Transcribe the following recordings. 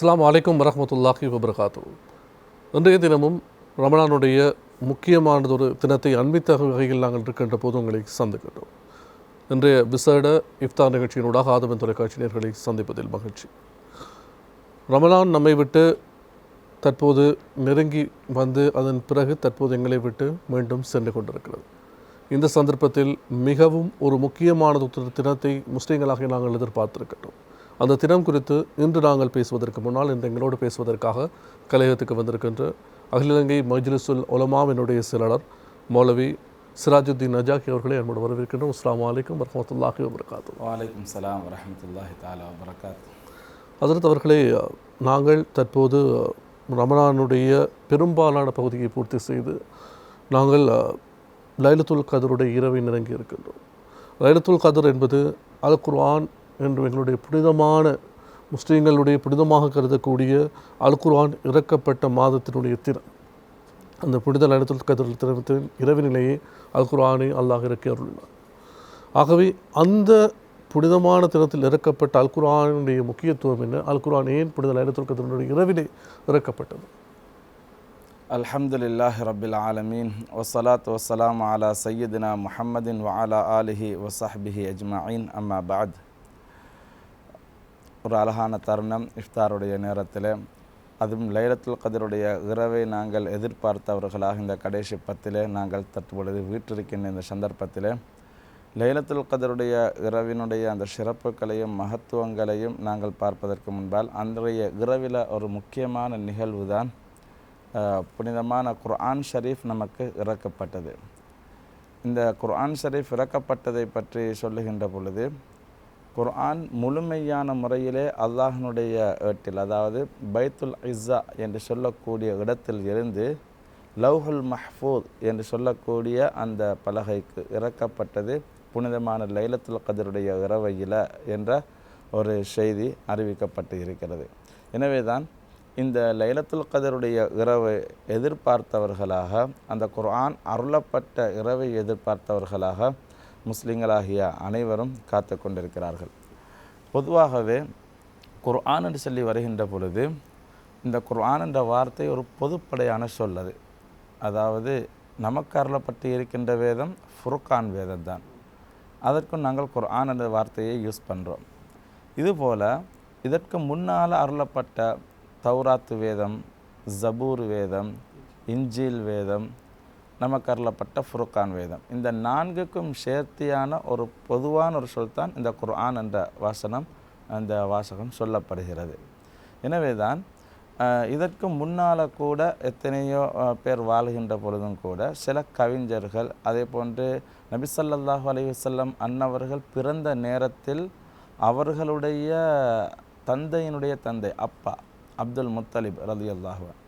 அஸ்லாம் அலைக்கும் வரமத்துல்லாஹி வபரகாத்து இன்றைய தினமும் ரமணானுடைய முக்கியமானதொரு தினத்தை அன்பித்த வகையில் நாங்கள் இருக்கின்ற போது உங்களை சந்திக்கின்றோம். இன்றைய விசேட இஃப்தார் நிகழ்ச்சியினூடாக ஆதவன் தொலைக்காட்சி நேர்களை சந்திப்பதில் மகிழ்ச்சி. ரமணான் நம்மை விட்டு தற்போது நெருங்கி வந்து அதன் பிறகு தற்போது எங்களை விட்டு மீண்டும் சென்று கொண்டிருக்கிறது. இந்த சந்தர்ப்பத்தில் மிகவும் ஒரு முக்கியமான தினத்தை முஸ்லீம்களாக நாங்கள் எதிர்பார்த்திருக்கின்றோம். அந்த தினம் குறித்து இன்று நாங்கள் பேசுவதற்கு முன்னால் இன்று எங்களோடு பேசுவதற்காக கலையகத்துக்கு வந்திருக்கின்ற அகில இலங்கை மஜ்லிசுல் உலமாவினுடைய செயலாளர் மௌலவி சிராஜுத்தீன் நஜாக்கி அவர்களை என்னோடு வரவேற்கின்றோம். அஸ்லாம் வலைக்கம் வரமத்துல்லாஹி வபரகாத்து வலைக்கும் சலாம் வரமத்துல்லாஹி தாலா வரகாத் அதற்கு அவர்களே நாங்கள் தற்போது ரமணானுடைய பெரும்பாலான பகுதியை பூர்த்தி செய்து நாங்கள் லைலத்துல் கதருடைய இரவை நெருங்கி இருக்கின்றோம் லைலத்துல் கதர் என்பது அல் குர்ஆன் என்று எங்களுடைய புனிதமான முஸ்லீம்களுடைய புனிதமாக கருதக்கூடிய அல் குர்ஆன் இறக்கப்பட்ட மாதத்தினுடைய திறன். அந்த புனித நடத்தல் கதிரல் திறத்தின் இரவினிலேயே அல் குர்ஆனை அல்லாஹ் இறக்கி அருளினார் ஆகவே அந்த புனிதமான தினத்தில் இறக்கப்பட்ட அல்குர்ஆனுடைய முக்கியத்துவம் என்ன? அல்குர்ஆன் ஏன் புனித லைலத்துல் கதிரனுடைய இரவிலே இறக்கப்பட்டது? அல்ஹம்துலில்லாஹி ரபில் ஆலமீன். வசலாத் வசலாம் அலா சையதினா முஹம்மதின் வஅலா ஆலிஹி வசஹ்பிஹி அஜ்மஈன் அம்மா பாத் ஒரு அழகான தருணம் இஃப்தாருடைய நேரத்தில். அதுவும் லைலத்துல் கதிருடைய இரவை நாங்கள் எதிர்பார்த்தவர்களாக இந்த கடைசி பத்தில் நாங்கள் தற்பொழுது வீட்டிருக்கின்ற இந்த சந்தர்ப்பத்தில். லைலத்துல் கதருடைய இரவினுடைய அந்த சிறப்புகளையும் மகத்துவங்களையும் நாங்கள் பார்ப்பதற்கு முன்பால் அன்றைய இரவில் ஒரு முக்கியமான நிகழ்வு தான் புனிதமான குர்ஆன் ஷரீஃப் நமக்கு இறக்கப்பட்டது. இந்த குர்ஆன் ஷரீஃப் இறக்கப்பட்டதை பற்றி சொல்லுகின்ற பொழுது குர்ஆன் முழுமையான முறையிலே அல்லாஹனுடைய ஏட்டில் அதாவது பைத்துல் இஸ்ஸா என்று சொல்லக்கூடிய இடத்தில் இருந்து லவ்ஹுல் மஹ்பூத் என்று சொல்லக்கூடிய அந்த பலகைக்கு இறக்கப்பட்டது புனிதமான லைலத்துல் கதருடைய இரவையில் என்ற ஒரு செய்தி அறிவிக்கப்பட்டு இருக்கிறது. எனவே தான் இந்த லைலத்துல் கதருடைய இரவை எதிர்பார்த்தவர்களாக அந்த குர்ஆன் அருளப்பட்ட இரவை எதிர்பார்த்தவர்களாக முஸ்லீம்களாகிய அனைவரும் காத்து கொண்டிருக்கிறார்கள் பொதுவாகவே குர்ஆன் என்று சொல்லி வருகின்ற பொழுது இந்த குர்ஆன் என்ற வார்த்தை ஒரு பொதுப்படையான சொல் அது. அதாவது நமக்கு அருளப்பட்டு இருக்கின்ற வேதம் ஃபுர்கான் வேதம் தான் அதற்கும் நாங்கள் குர்ஆன் என்ற வார்த்தையை யூஸ் பண்ணுறோம் இதுபோல் இதற்கு முன்னால் அருளப்பட்ட தௌராத்து வேதம் ஜபூர் வேதம் இஞ்சில் வேதம் நமக்கு அருளப்பட்ட ஃபுருக்கான் வேதம். இந்த நான்குக்கும் சேர்த்தியான ஒரு பொதுவான ஒரு சொல் தான் இந்த குர்ஆன் என்ற வாசனம் அந்த வாசகம் சொல்லப்படுகிறது. எனவே தான் இதற்கு முன்னால் கூட எத்தனையோ பேர் வாழ்கின்ற பொழுதும் கூட சில கவிஞர்கள் அதே போன்று நபிசல்லாஹு அலைவசல்லம் அன்னவர்கள் பிறந்த நேரத்தில் அவர்களுடைய தந்தையினுடைய தந்தை அப்பா அப்துல் முத்தலிப் ரலி அல்லாஹுவன்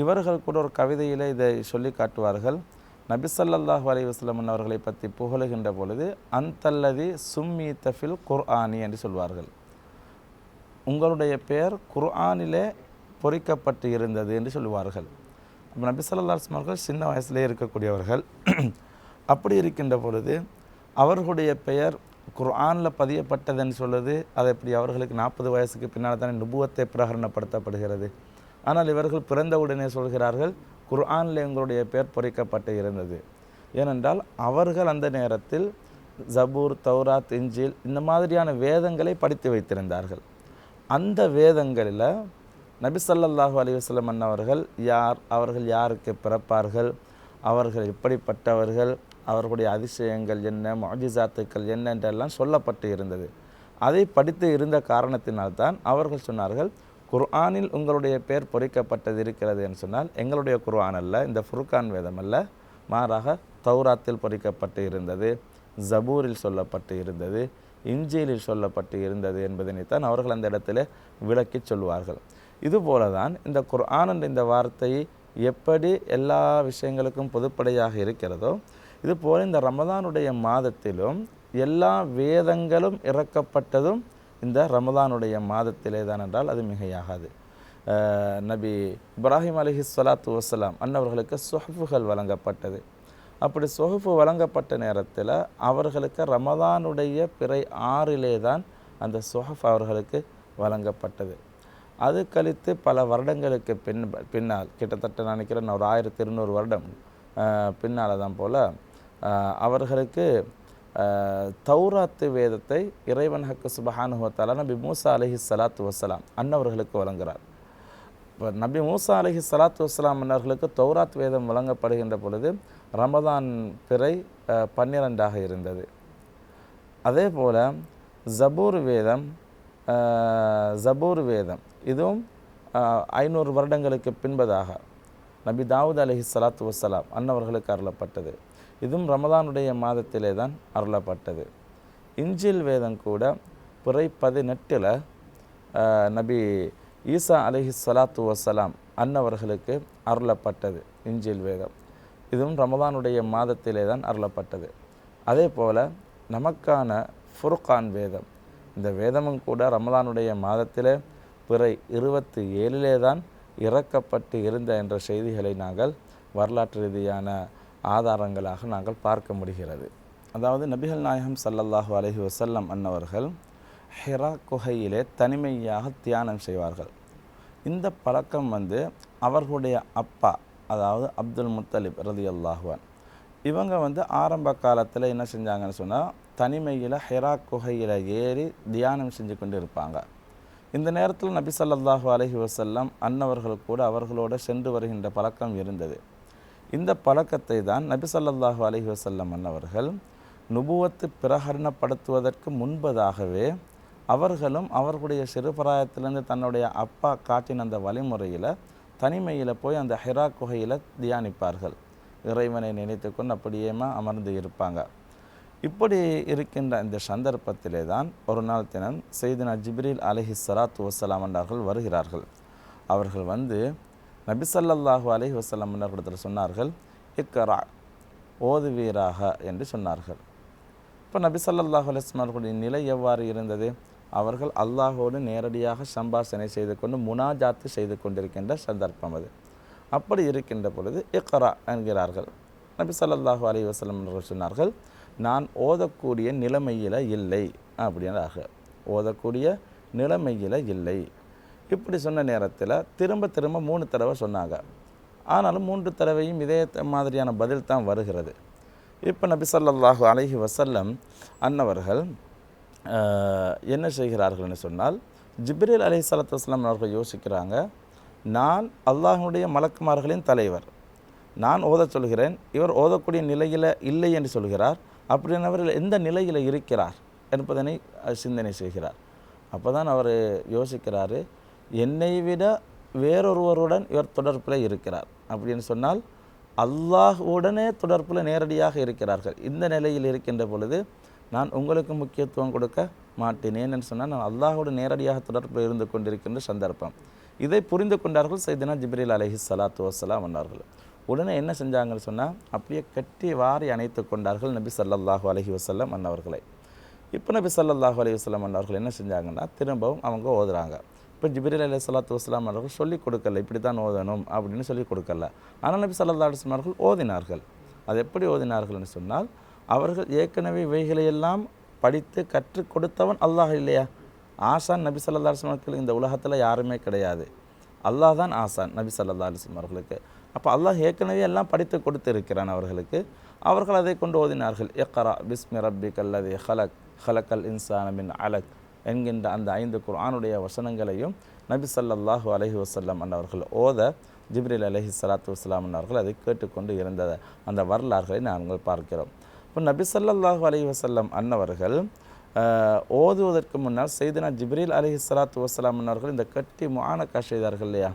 இவர்கள் கூட ஒரு கவிதையில் இதை சொல்லி காட்டுவார்கள். நபிசல்லாஹு அலி வஸ்லம் அவர்களை பற்றி புகழுகின்ற பொழுது அந்தல்லதி சும்மி தஃபில் குர்ஆனி என்று சொல்வார்கள். உங்களுடைய பெயர் குர்ஆனிலே பொறிக்கப்பட்டு இருந்தது என்று சொல்லுவார்கள். அப்போ நபி சொல்லா அவர்கள் சின்ன வயசுலேயே இருக்கக்கூடியவர்கள். அப்படி இருக்கின்ற பொழுது அவர்களுடைய பெயர் குர்ஆனில் பதியப்பட்டதுன்னு சொல்லுது அது எப்படி அவர்களுக்கு நாற்பது வயசுக்கு பின்னால் தானே நுபுவத்தை பிரகரணப்படுத்தப்படுகிறது ஆனால் இவர்கள் பிறந்தவுடனே சொல்கிறார்கள் குர்ஆனில் எங்களுடைய பெயர் பொறிக்கப்பட்டு இருந்தது. ஏனென்றால் அவர்கள் அந்த நேரத்தில் ஜபூர் தௌராத் இஞ்சில் இந்த மாதிரியான வேதங்களை படித்து வைத்திருந்தார்கள். அந்த வேதங்களில் நபி சல்லல்லாஹு அலிவசல்லம் வஸ்லம் அன்னவர்கள் யார் அவர்கள் யாருக்கு பிறப்பார்கள் அவர்கள் எப்படிப்பட்டவர்கள் அவர்களுடைய அதிசயங்கள் என்ன மொஜிசாத்துக்கள் என்ன என்றெல்லாம் சொல்லப்பட்டு இருந்தது. அதை படித்து இருந்த காரணத்தினால்தான் அவர்கள் சொன்னார்கள் குர்ஆனில் உங்களுடைய பெயர் பொறிக்கப்பட்டது இருக்கிறது என்று சொன்னால் எங்களுடைய குர்ஆன் அல்ல இந்த ஃபுர்கான் வேதம் அல்ல. மாறாக தௌராத்தில் பொறிக்கப்பட்டு இருந்தது ஜபூரில் சொல்லப்பட்டு இருந்தது இஞ்சிலில் சொல்லப்பட்டு இருந்தது என்பதனைத்தான் அவர்கள் அந்த இடத்துல விளக்கி சொல்வார்கள். இதுபோல தான் இந்த குர்ஆன் என்ற இந்த வார்த்தை எப்படி எல்லா விஷயங்களுக்கும் பொதுப்படையாக இருக்கிறதோ இதுபோல் இந்த ரமதானுடைய மாதத்திலும் எல்லா வேதங்களும் இறக்கப்பட்டதும் இந்த ரமதானுடைய மாதத்திலே தான் என்றால் அது மிகையாகாது. நபி இப்ராஹிம் அலிஹி சலாத்து வசலாம் அன்னவர்களுக்கு சொஹஃபுகள் வழங்கப்பட்டது. அப்படி சொஹஃபு வழங்கப்பட்ட நேரத்தில் அவர்களுக்கு ரமதானுடைய பிறை ஆறிலே தான் அந்த சொஹஃப் அவர்களுக்கு வழங்கப்பட்டது. அது கழித்து பல வருடங்களுக்கு பின் பின்னால் கிட்டத்தட்ட நினைக்கிறேன் ஒரு ஆயிரத்தி இருநூறு வருடம் பின்னால் தான் போல் அவர்களுக்கு தௌராத்து வேதத்தை இறைவன் ஹக்கு சுபஹானுவத்தால நபி மூசா அலஹி சலாத்து வசலாம் அன்னவர்களுக்கு வழங்குகிறார் இப்போ நபி மூசா அலஹி சலாத்து வசலாம் அன்னவர்களுக்கு தௌராத் வேதம் வழங்கப்படுகின்ற பொழுது ரமதான் பிறை பன்னிரெண்டாக பன்னிரண்டாக இருந்தது. அதே போல் ஜபூர் வேதம் ஜபூர் வேதம் இதுவும் ஐநூறு வருடங்களுக்கு பின்பதாக நபி தாவூத் அலஹி சலாத்து வசலாம் அன்னவர்களுக்கு அருளப்பட்டது. இதுவும் ரமதானுடைய மாதத்திலே தான் அருளப்பட்டது. இஞ்சில் வேதம் கூட பிறை பதினெட்டில் நபி ஈசா அலஹி சலாத்து வசலாம் அன்னவர்களுக்கு அருளப்பட்டது இஞ்சில் வேதம். இதுவும் ரமதானுடைய மாதத்திலே தான் அருளப்பட்டது. அதே போல் நமக்கான ஃபுர்கான் வேதம். இந்த வேதமும் கூட ரமதானுடைய மாதத்திலே பிறை இருபத்தி ஏழிலே தான் இறக்கப்பட்டு இருந்த என்ற செய்திகளை நாங்கள் வரலாற்று ரீதியான ஆதாரங்களாக நாங்கள் பார்க்க முடிகிறது. அதாவது நபிகள் நாயகம் சல்லல்லாஹு அலஹி வசல்லம் அன்னவர்கள் ஹெரா குகையிலே தனிமையாக தியானம் செய்வார்கள். இந்த பழக்கம் வந்து அவர்களுடைய அப்பா அதாவது அப்துல் முத்தலிப் ரதி அல்லாஹுவான் இவங்க வந்து ஆரம்ப காலத்தில் என்ன செஞ்சாங்கன்னு சொன்னால் தனிமையில் ஹெரா குகையில் ஏறி தியானம் செஞ்சு கொண்டு இருப்பாங்க. இந்த நேரத்தில் நபி சல்லாஹூ அலஹி வசல்லம் அன்னவர்கள் கூட அவர்களோடு சென்று வருகின்ற பழக்கம் இருந்தது. இந்த பழக்கத்தை தான் நபி ஸல்லல்லாஹு அலைஹி வஸல்லம் அன்னவர்கள் நுபுவத்து பிரகரணப்படுத்துவதற்கு முன்பதாகவே அவர்களும் அவர்களுடைய சிறுபிராயத்திலிருந்து தன்னுடைய அப்பா காட்டின அந்த வழிமுறையில் தனிமையில் போய் அந்த ஹெரா குகையில் தியானிப்பார்கள். இறைவனை நினைத்துக்கொண்டு அப்படியேமா அமர்ந்து இருப்பாங்க. இப்படி இருக்கின்ற இந்த சந்தர்ப்பத்திலே தான் ஒரு நாள் தினம் செய்தினா ஜிப்ரீல் அலஹி சலாத்து வசலாம் என்றார்கள் வருகிறார்கள். அவர்கள் வந்து நபி ஸல்லல்லாஹு அலைஹி வஸல்லம் சொன்னார்கள் இக்கரா ஓதுவீராக என்று சொன்னார்கள். இப்போ நபி ஸல்லல்லாஹு அலைஹி அவர்களுடைய நிலை எவ்வாறு இருந்தது? அவர்கள் அல்லாஹோடு நேரடியாக சம்பாஷணை செய்து கொண்டு முனாஜாத்து செய்து கொண்டிருக்கின்ற சந்தர்ப்பம் அது. அப்படி இருக்கின்ற பொழுது இக்கரா என்கிறார்கள். நபி ஸல்லல்லாஹு அலி வசலம் அவர்கள் சொன்னார்கள் நான் ஓதக்கூடிய நிலைமையில் இல்லை அப்படின்றாக ஓதக்கூடிய நிலைமையில் இல்லை இப்படி சொன்ன நேரத்தில் திரும்ப திரும்ப மூணு தடவை சொன்னாங்க. ஆனாலும் மூன்று தடவையும் இதே மாதிரியான பதில் தான் வருகிறது. இப்போ நபி சொல்லாஹு அலைஹி வசல்லம் அன்னவர்கள் என்ன செய்கிறார்கள்னு சொன்னால் ஜிப்ரீல் அலி சலத்து வஸ்லாம் அவர்கள் யோசிக்கிறாங்க நான் அல்லாஹனுடைய மலக்குமார்களின் தலைவர். நான் ஓதச் சொல்கிறேன் இவர் ஓதக்கூடிய நிலையில் இல்லை என்று சொல்கிறார். அப்படின்னவர்கள் எந்த நிலையில் இருக்கிறார் என்பதனை சிந்தனை செய்கிறார். அப்போ தான் அவர் யோசிக்கிறாரு என்னை விட வேறொருவருடன் இவர் தொடர்பில் இருக்கிறார். அப்படின்னு சொன்னால் அல்லாஹ் உடனே தொடர்பில் நேரடியாக இருக்கிறார்கள். இந்த நிலையில் இருக்கின்ற பொழுது நான் உங்களுக்கு முக்கியத்துவம் கொடுக்க மாட்டேனேன் என்று சொன்னால் நான் அல்லாஹோடு நேரடியாக தொடர்பில் இருந்து கொண்டிருக்கின்ற சந்தர்ப்பம். இதை புரிந்து கொண்டார்கள் சைதனா ஜிப்ரில் அலஹி சலாத்து வசலாம் வந்தார்கள் உடனே என்ன செஞ்சாங்கன்னு சொன்னால் அப்படியே கட்டி வாரி அணைத்து கொண்டார்கள் நபி சல்லாஹூ அலஹி வசல்லம் அன்னவர்களை. இப்போ நபி சல்லாஹூ அலி வசல்லம் அன்னவர்கள் என்ன செஞ்சாங்கன்னா திரும்பவும் அவங்க ஓதுறாங்க. இப்போ ஜிபிரில் அலி சலாத்து வஸ்லாம் அவர்கள் சொல்லிக் கொடுக்கல இப்படி தான் ஓதணும் அப்படின்னு சொல்லிக் கொடுக்கல. ஆனால் நபி சல்லா அலுவலாம் அவர்கள் ஓதினார்கள். அது எப்படி ஓதினார்கள்னு சொன்னால் அவர்கள் ஏற்கனவே இவைகளையெல்லாம் படித்து கற்றுக் கொடுத்தவன் அல்லாஹ் இல்லையா? ஆசான் நபி சல்லா அலுவலாமர்கள் இந்த உலகத்தில் யாருமே கிடையாது. அல்லாஹ் தான் ஆசான் நபி சல்லா அலைஹி அவர்களுக்கு. அப்போ அல்லாஹ் ஏற்கனவே எல்லாம் படித்து கொடுத்து இருக்கிறான் அவர்களுக்கு. அவர்கள் அதை கொண்டு ஓதினார்கள். எக்கரா பிஸ்மி ரப்பி கல்லதி ஹலக் ஹலக்கல் இன்சான மின் அலக். என்கின்ற அந்த ஐந்து குர்ஆனுடைய வசனங்களையும் நபி ஸல்லல்லாஹு அலஹி வசல்லம் அன்னவர்கள் ஓத ஜிப்ரில் அலஹி சலாத்து வஸ்ஸலாம் அன்னவர்கள் அதை கேட்டுக்கொண்டு இருந்த அந்த வரலாறுகளை நாங்கள் பார்க்கிறோம். இப்போ நபி சல்லாஹூ அலஹி வசல்லம் அன்னவர்கள் ஓதுவதற்கு முன்னால் செய்தினா ஜிப்ரீல் அலஹி சலாத்து வஸ்லாம் அன்னவர்கள் இந்த கட்டி முஆனக்கா செய்தார்கள் இல்லையா?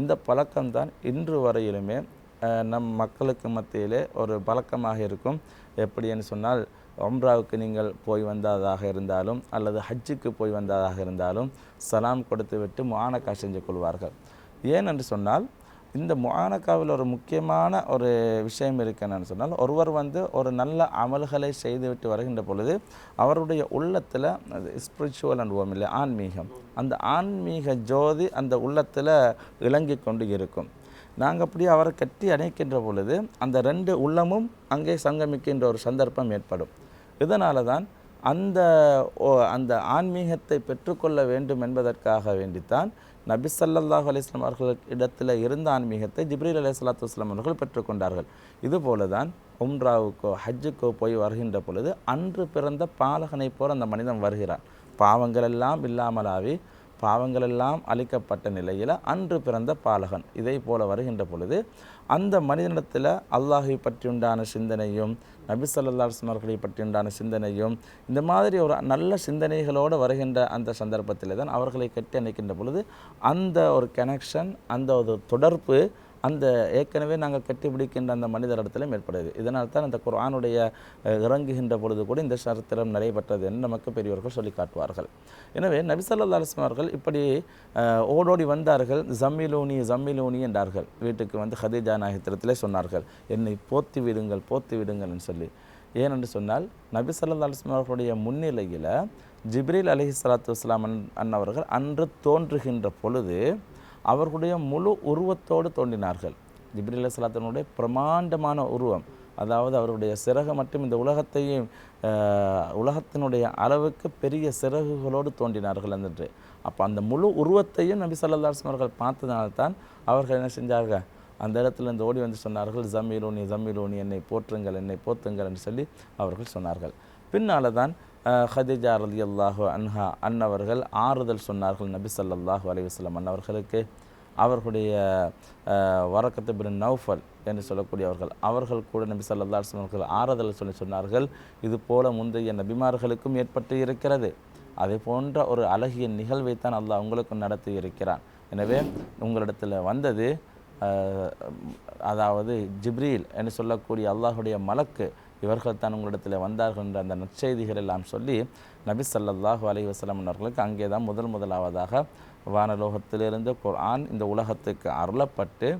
இந்த பழக்கம்தான் இன்று வரையிலுமே நம் மக்களுக்கு மத்தியிலே ஒரு பழக்கமாக இருக்கும். எப்படின்னு சொன்னால் உம்ராவுக்கு நீங்கள் போய் வந்ததாக இருந்தாலும் அல்லது ஹஜ்ஜுக்கு போய் வந்ததாக இருந்தாலும் சலாம் கொடுத்துவிட்டு முஆனக்கா செஞ்சு கொள்வார்கள். ஏன் என்று சொன்னால் இந்த முஆனக்காவில் ஒரு முக்கியமான ஒரு விஷயம் இருக்குன்னு சொன்னால் ஒருவர் வந்து ஒரு நல்ல அமல்களை செய்துவிட்டு வருகின்ற பொழுது அவருடைய உள்ளத்தில் ஸ்பிரிச்சுவல் அனுபவம் இல்லை ஆன்மீகம். அந்த ஆன்மீக ஜோதி அந்த உள்ளத்தில் இலங்கி கொண்டு இருக்கும். நாங்கள் அப்படி அவரை கட்டி அணைக்கின்ற பொழுது அந்த ரெண்டு உள்ளமும் அங்கே சங்கமிக்கின்ற ஒரு சந்தர்ப்பம் ஏற்படும். இதனால தான் அந்த ஓ- அந்த ஆன்மீகத்தை பெற்றுக்கொள்ள வேண்டும் என்பதற்காக வேண்டித்தான் நபி சல்லாஹ் அலிஸ்லாம் அவர்கள் இடத்துல இருந்த ஆன்மீகத்தை ஜிப்ரீல் அலி சலாத்து வஸ்லாம் அவர்கள் பெற்றுக்கொண்டார்கள். இதுபோல தான் உம்ராவுக்கோ ஹஜ்ஜுக்கோ போய் வருகின்ற பொழுது அன்று பிறந்த பாலகனை போல் அந்த மனிதன் வருகிறான். பாவங்கள் எல்லாம் இல்லாமலாவி பாவங்களெல்லாம் அழிக்கப்பட்ட நிலையில் அன்று பிறந்த பாலகன். இதை போல வருகின்ற பொழுது அந்த மனிதனிடத்தில் அல்லாஹை பற்றி உண்டான சிந்தனையும் நபி ஸல்லல்லாஹு பற்றியுண்டான அவர்களை பற்றி உண்டான சிந்தனையும் இந்த மாதிரி ஒரு நல்ல சிந்தனைகளோடு வருகின்ற அந்த சந்தர்ப்பத்தில் தான் அவர்களை கட்டி அணைக்கின்ற பொழுது அந்த ஒரு கனெக்ஷன் அந்த ஒரு தொடர்பு அந்த ஏற்கனவே நாங்கள் கட்டிப்பிடிக்கின்ற அந்த மனிதரிடத்திலும் ஏற்படுது. இதனால் தான் அந்த குரானுடைய இறங்குகின்ற பொழுது கூட இந்த சரித்திரம் நடைபெற்றது என்று நமக்கு பெரியவர்கள் சொல்லி காட்டுவார்கள். எனவே நபிசல்லா அலிஸ்லாம் அவர்கள் இப்படி ஓடோடி வந்தார்கள். ஜம்மிலூனி ஜம்மிலூனி என்றார்கள். வீட்டுக்கு வந்து ஹதீஜா நாயகத்திரத்திலே சொன்னார்கள். என்னை போத்தி விடுங்கள் போத்தி என்று சொல்லி. ஏனென்று சொன்னால் நபி ஸல்லல்லாஹு அலைஹி அவர்களுடைய முன்னிலையில் ஜிப்ரீல் அலைஹி சலாத்து வஸ்லாம் அன் அன்னவர்கள் அன்று தோன்றுகின்ற பொழுது அவர்களுடைய முழு உருவத்தோடு தோன்றினார்கள். ஜிப்ரீல் அலைஹிஸ்ஸலாத்தினுடைய பிரமாண்டமான உருவம். அதாவது அவருடைய சிறகு மட்டும் இந்த உலகத்தையும் உலகத்தினுடைய அளவுக்கு பெரிய சிறகுகளோடு தோன்றினார்கள் என்று அப்போ அந்த முழு உருவத்தையும் நபி சல்லாஸ்லம் அலைஹி வஸல்லம் அவர்கள் பார்த்ததனால்தான் அவர்கள் என்ன செஞ்சார்கள்? அந்த இடத்துல இருந்து ஓடி வந்து சொன்னார்கள் ஜமீலோனி ஜமீலோனி என்னை போற்றுங்கள் என்னை போற்றுங்கள் என்று சொல்லி அவர்கள் சொன்னார்கள். பின்னால் தான் ஹதிஜா அலி அல்லாஹு அன்ஹா அன்னவர்கள் ஆறுதல் சொன்னார்கள் நபி ஸல்லல்லாஹு அலைஹி அன்னவர்களுக்கு. அவர்களுடைய வரக்கத்து பின் நௌஃபல் என்று சொல்லக்கூடியவர்கள் அவர்கள் கூட நபி ஸல்லல்லாஹு அவர்கள் ஆறுதல் சொல்லி சொன்னார்கள் இது போல முந்தைய நபிமார்களுக்கும் ஏற்பட்டு இருக்கிறது. அதே போன்ற ஒரு அழகிய நிகழ்வைத்தான் அல்லாஹ் உங்களுக்கும் நடத்தி இருக்கிறான். எனவே உங்களிடத்தில் வந்தது அதாவது ஜிப்ரீல் என்று சொல்லக்கூடிய அல்லாஹுடைய மலக்கு இவர்கள் தான் உங்களிடத்தில் வந்தார்கள் என்ற அந்த நற்செய்திகள் எல்லாம் சொல்லி நபி ஸல்லல்லாஹு அலி வசலம் அவர்களுக்கு அங்கே தான் முதல் முதலாவதாக வானலோகத்திலிருந்து குர்ஆன் இந்த உலகத்துக்கு அருளப்பட்டு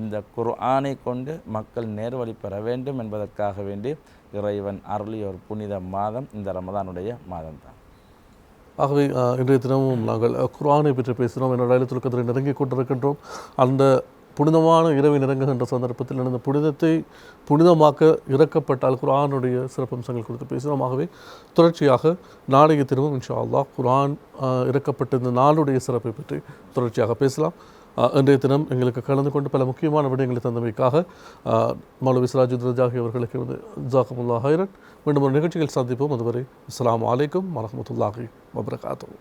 இந்த குர்ஆனை கொண்டு மக்கள் நேர்வழி பெற வேண்டும் என்பதற்காக வேண்டி இறைவன் அருளிய ஒரு புனித மாதம் இந்த ரமதானுடைய மாதம் தான் ஆகவே இன்றைய தினமும் நாங்கள் குர்ஆனை பற்றி பேசினோம். என்னோட லைலத்துல் நெருங்கி கொண்டிருக்கின்றோம். அந்த புனிதமான இரவை நிரங்குகின்ற சந்தர்ப்பத்தில் நடந்த புனிதத்தை புனிதமாக்க இறக்கப்பட்டால் குரானுடைய சிறப்பம்சங்கள் குறித்து பேசினோம் ஆகவே தொடர்ச்சியாக நாளைய திரும்பவும் இன்ஷா அல்லா குரான் இறக்கப்பட்ட இந்த நாளுடைய சிறப்பை பற்றி தொடர்ச்சியாக பேசலாம். இன்றைய தினம் எங்களுக்கு கலந்து கொண்டு பல முக்கியமான விடயங்களை தந்தமைக்காக மௌலவி சிராஜுத் ரஜாகி அவர்களுக்கு வந்து ஜாகமுல்லா ஹைரன் மீண்டும் ஒரு நிகழ்ச்சியில் சந்திப்போம். அதுவரை அஸ்லாம் அலைக்கும் வரமத்துல்லாஹி வபரகாத்துஹு.